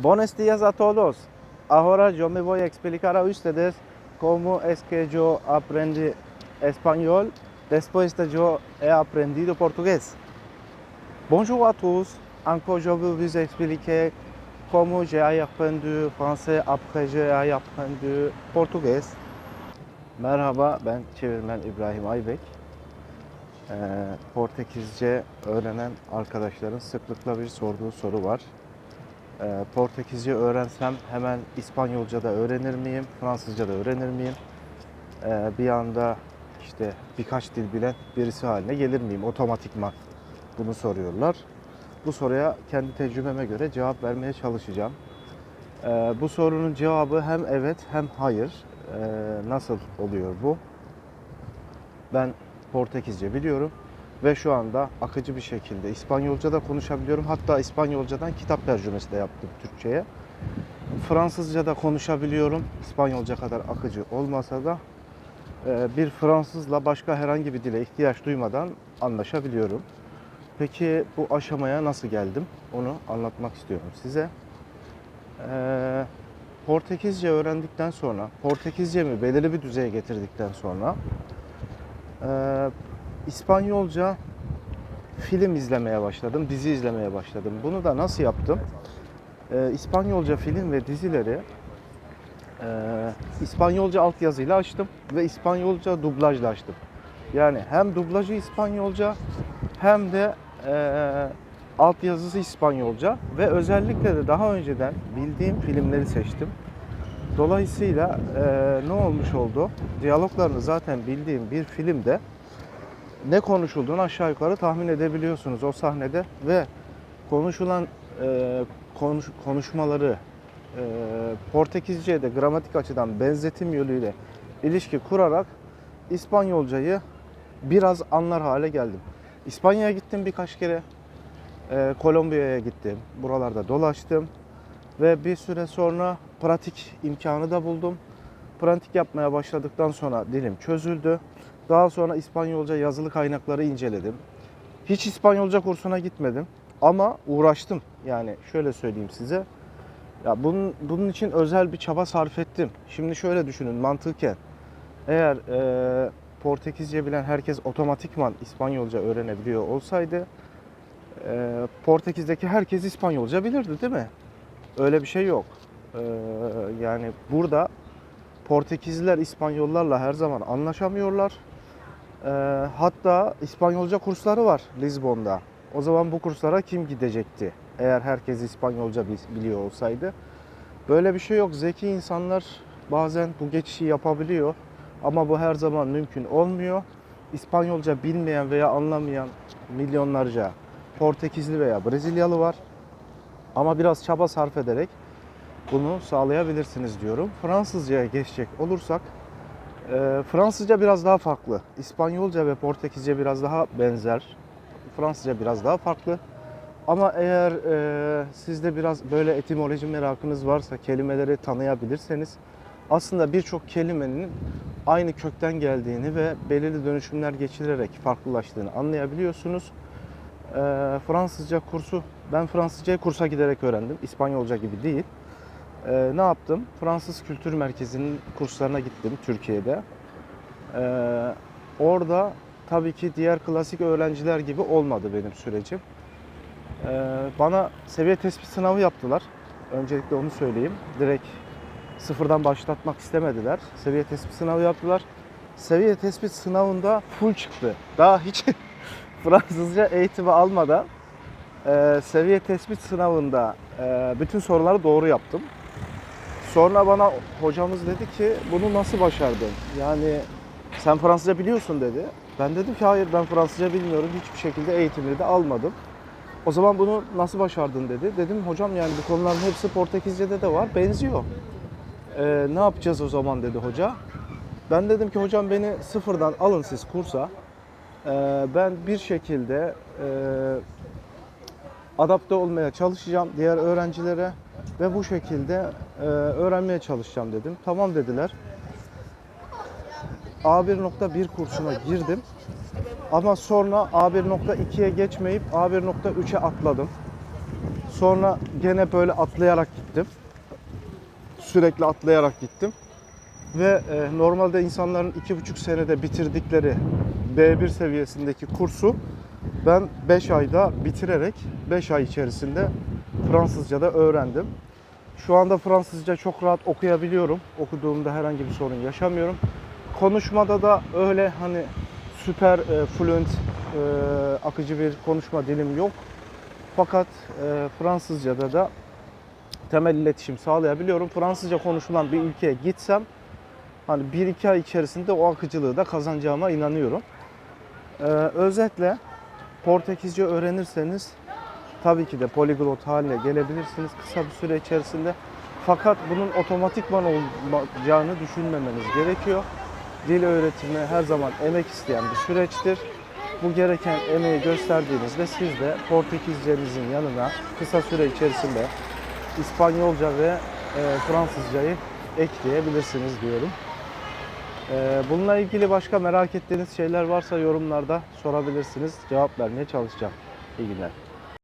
Buenos días a todos. Ahora yo me voy a explicar a ustedes cómo es que yo aprendí español después de yo he aprendido portugués. Bonjour à tous. Encore je vais vous expliquer comment j'ai appris français après j'ai appris portugais. Merhaba ben çevirmen İbrahim Aybek. Ee, Portekizce öğrenen arkadaşların sıklıkla bir sorduğu soru var. Ee, Portekizce öğrensem hemen İspanyolca da öğrenir miyim, Fransızca da öğrenir miyim? Ee, bir anda işte birkaç dil bilen birisi haline gelir miyim otomatikman? Bunu soruyorlar. Bu soruya kendi tecrübeme göre cevap vermeye çalışacağım. Ee, bu sorunun cevabı hem evet hem hayır. Nasıl oluyor bu? Ben Portekizce biliyorum ve şu anda akıcı bir şekilde İspanyolca da konuşabiliyorum. Hatta İspanyolcadan kitap tercümesi de yaptım Türkçe'ye. Fransızca da konuşabiliyorum. İspanyolca kadar akıcı olmasa da e, bir Fransızla başka herhangi bir dile ihtiyaç duymadan anlaşabiliyorum. Peki bu aşamaya nasıl geldim? Onu anlatmak istiyorum size. Ee, Portekizce öğrendikten sonra, Portekizcemi belirli bir düzeye getirdikten sonra ee, İspanyolca film izlemeye başladım, dizi izlemeye başladım. Bunu da nasıl yaptım? Ee, İspanyolca film ve dizileri e, İspanyolca altyazıyla açtım ve İspanyolca dublajla açtım. Yani hem dublajı İspanyolca hem de e, altyazısı İspanyolca ve özellikle de daha önceden bildiğim filmleri seçtim. Dolayısıyla e, ne olmuş oldu? Diyaloglarını zaten bildiğim bir filmde ne konuşulduğunu aşağı yukarı tahmin edebiliyorsunuz o sahnede ve konuşulan e, konuş, konuşmaları e, Portekizce'ye de gramatik açıdan benzetim yoluyla ilişki kurarak İspanyolcayı biraz anlar hale geldim. İspanya'ya gittim birkaç kere. E, Kolombiya'ya gittim. Buralarda dolaştım. Ve bir süre sonra pratik imkanı da buldum. Pratik yapmaya başladıktan sonra dilim çözüldü. Daha sonra İspanyolca yazılı kaynakları inceledim. Hiç İspanyolca kursuna gitmedim ama uğraştım. Yani şöyle söyleyeyim size. Ya bunun, bunun için özel bir çaba sarf ettim. Şimdi şöyle düşünün mantıken. Eğer e, Portekizce bilen herkes otomatikman İspanyolca öğrenebiliyor olsaydı e, Portekiz'deki herkes İspanyolca bilirdi değil mi? Öyle bir şey yok. Ee, yani burada Portekizliler İspanyollarla her zaman anlaşamıyorlar. Ee, hatta İspanyolca kursları var Lizbon'da. O zaman bu kurslara kim gidecekti? Eğer herkes İspanyolca bi- biliyor olsaydı. Böyle bir şey yok. Zeki insanlar bazen bu geçişi yapabiliyor. Ama bu her zaman mümkün olmuyor. İspanyolca bilmeyen veya anlamayan milyonlarca Portekizli veya Brezilyalı var. Ama biraz çaba sarf ederek bunu sağlayabilirsiniz diyorum. Fransızcaya geçecek olursak e, Fransızca biraz daha farklı. İspanyolca ve Portekizce biraz daha benzer. Fransızca biraz daha farklı. Ama eğer e, sizde biraz böyle etimoloji merakınız varsa, kelimeleri tanıyabilirseniz aslında birçok kelimenin aynı kökten geldiğini ve belirli dönüşümler geçirerek farklılaştığını anlayabiliyorsunuz. E, Fransızca kursu, ben Fransızcayı kursa giderek öğrendim. İspanyolca gibi değil. E, ne yaptım? Fransız Kültür Merkezi'nin kurslarına gittim Türkiye'de. E, orada tabii ki diğer klasik öğrenciler gibi olmadı benim sürecim. E, bana seviye tespit sınavı yaptılar. Öncelikle onu söyleyeyim. Direkt sıfırdan başlatmak istemediler. Seviye tespit sınavı yaptılar. Seviye tespit sınavında full çıktı. Daha hiç Fransızca eğitimi almadan e, seviye tespit sınavında e, bütün soruları doğru yaptım. Sonra bana hocamız dedi ki bunu nasıl başardın? Yani sen Fransızca biliyorsun dedi. Ben dedim ki hayır ben Fransızca bilmiyorum. Hiçbir şekilde eğitimini de almadım. O zaman bunu nasıl başardın dedi. Dedim hocam yani bu konuların hepsi Portekizce'de de var. Benziyor. E, ne yapacağız o zaman dedi hoca. Ben dedim ki hocam beni sıfırdan alın siz kursa. Ee, ben bir şekilde e, adapte olmaya çalışacağım diğer öğrencilere ve bu şekilde e, öğrenmeye çalışacağım dedim. Tamam dediler. A1.1 kursuna girdim. Ama sonra A1.2'ye geçmeyip A1.3'e atladım. Sonra gene böyle atlayarak gittim. Sürekli atlayarak gittim. Ve e, normalde insanların iki buçuk senede bitirdikleri B1 seviyesindeki kursu ben 5 ayda bitirerek 5 ay içerisinde Fransızca'da öğrendim. Şu anda Fransızca çok rahat okuyabiliyorum. Okuduğumda herhangi bir sorun yaşamıyorum. Konuşmada da öyle hani süper e, fluent, e, akıcı bir konuşma dilim yok. Fakat e, Fransızca'da da temel iletişim sağlayabiliyorum. Fransızca konuşulan bir ülkeye gitsem hani 1-2 ay içerisinde o akıcılığı da kazanacağıma inanıyorum. E, özetle Portekizce öğrenirseniz tabii ki de poliglot haline gelebilirsiniz kısa bir süre içerisinde. Fakat bunun otomatikman olacağını düşünmemeniz gerekiyor. Dil öğretimi her zaman emek isteyen bir süreçtir. Bu gereken emeği gösterdiğinizde siz de Portekizcenizin yanına kısa süre içerisinde İspanyolca ve e, Fransızcayı ekleyebilirsiniz diyorum. E, bununla ilgili başka merak ettiğiniz şeyler varsa yorumlarda sorabilirsiniz. Cevap vermeye çalışacağım. İyi günler.